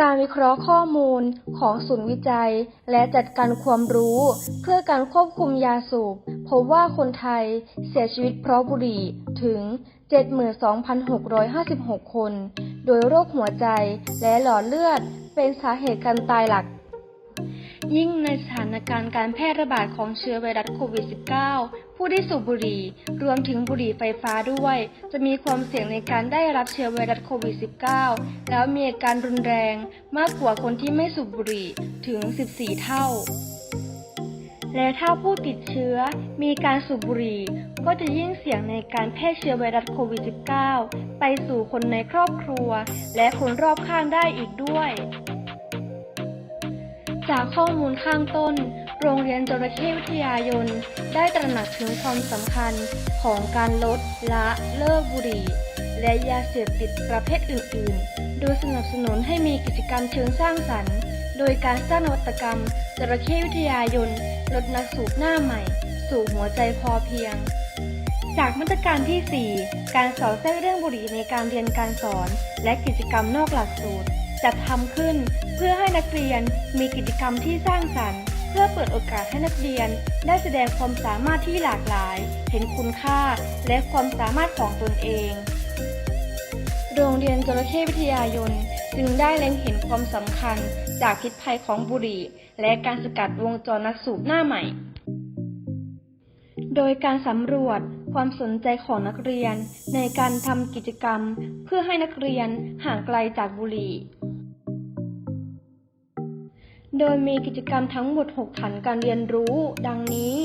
การวิเคราะห์ข้อมูลของศูนย์วิจัย และจัดการความรู้ เพื่อการควบคุมยาสูบพบว่าคนไทยเสียชีวิตเพราะบุหรี่ถึง 72,656 คน โดยโรคหัวใจและหลอดเลือดเป็นสาเหตุการตายหลัก ยิ่งในสถานการณ์การแพร่ระบาดของเชื้อไวรัสโควิด -19 ผู้ที่สูบบุหรี่รวมถึงบุหรี่ไฟฟ้าด้วย จะมีความเสี่ยงในการได้รับเชื้อไวรัสโควิด -19 แล้วมีอาการรุนแรงมากกว่าคนที่ไม่สูบบุหรี่ถึง 14 เท่า และถ้าผู้ติดเชื้อมีการสูบบุหรี่ก็จะยิ่งเสี่ยงในการแพร่เชื้อไวรัสโควิด -19 ไปสู่คนในครอบครัว และคนรอบข้างได้อีกด้วย จากข้อมูลข้างต้น โรงเรียนจระเข้วิทยายน ได้ตระหนักถึงความสำคัญของการลด ละเลิกบุหรี่ และยาเสพติดประเภทอื่น ๆ โดยสนับสนุนให้มีกิจกรรมเชิงสร้างสรรค์ โดยการสร้างนวัตกรรมจระเข้วิทยายน ลดนักสูบหน้าใหม่ สู่หัวใจพอเพียง จากมาตรการที่ 4 การสอนแทรกเรื่องบุหรี่ในการเรียนการสอน และกิจกรรมนอกหลักสูตร จัดทำขึ้นเพื่อให้นักเรียนมีกิจกรรมที่สร้างสรรค์ เพื่อเปิดโอกาสให้นักเรียนได้แสดงความสามารถที่หลากหลาย เห็นคุณค่าและความสามารถของตนเอง โรงเรียนจระเข้วิทยายนจึงได้เล็งเห็นความสำคัญจากพิษภัยของบุหรี่ และการสกัดวงจรนักสูบหน้าใหม่ โดยการสำรวจ ความสนใจของนักเรียนในการทำกิจกรรม เพื่อให้นักเรียนห่างไกลจากบุหรี่ โดยมีกิจกรรมทั้งหมด 6 ฐานการเรียนรู้ ดังนี้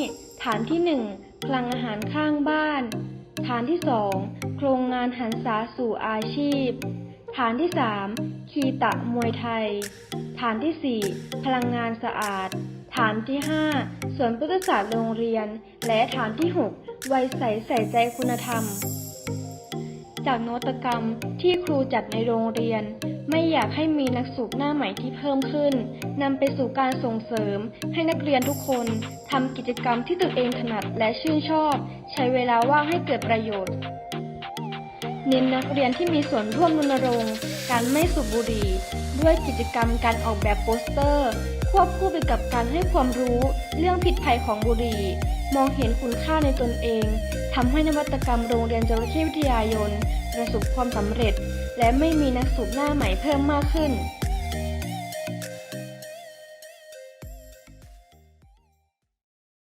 ฐานที่ 1 พลังอาหารข้างบ้าน ฐานที่ 2 โครงงานหันษาสู่อาชีพ ฐานที่ 3 คีตะมวยไทย ฐานที่ 4 พลังงานสะอาด ฐานที่ 5 สวนพฤกษศาสตร์โรงเรียน และฐานที่ 6 วัยใสใส่ใจคุณธรรม จากนวัตกรรมที่ครูจัดในโรงเรียน ไม่อยากให้มีนักสูบหน้าใหม่ที่เพิ่มขึ้นนำไปสู่การส่งเสริม ให้นักเรียนทุกคนทำกิจกรรมที่ตนเองถนัดและชื่นชอบ ใช้เวลาว่างให้เกิดประโยชน์เน้นนักเรียนที่มีส่วนร่วมรณรงค์การไม่สูบบุหรี่ ด้วยกิจกรรมการออกแบบโปสเตอร์ ควบคู่ไปกับการให้ความรู้เรื่องพิษภัยของบุหรี่ มองเห็นคุณค่าในตนเองทำให้นวัตกรรมโรงเรียนจรเข้วิทยายน ประสบความสำเร็จ และไม่มีนักสูบหน้าใหม่เพิ่มมากขึ้น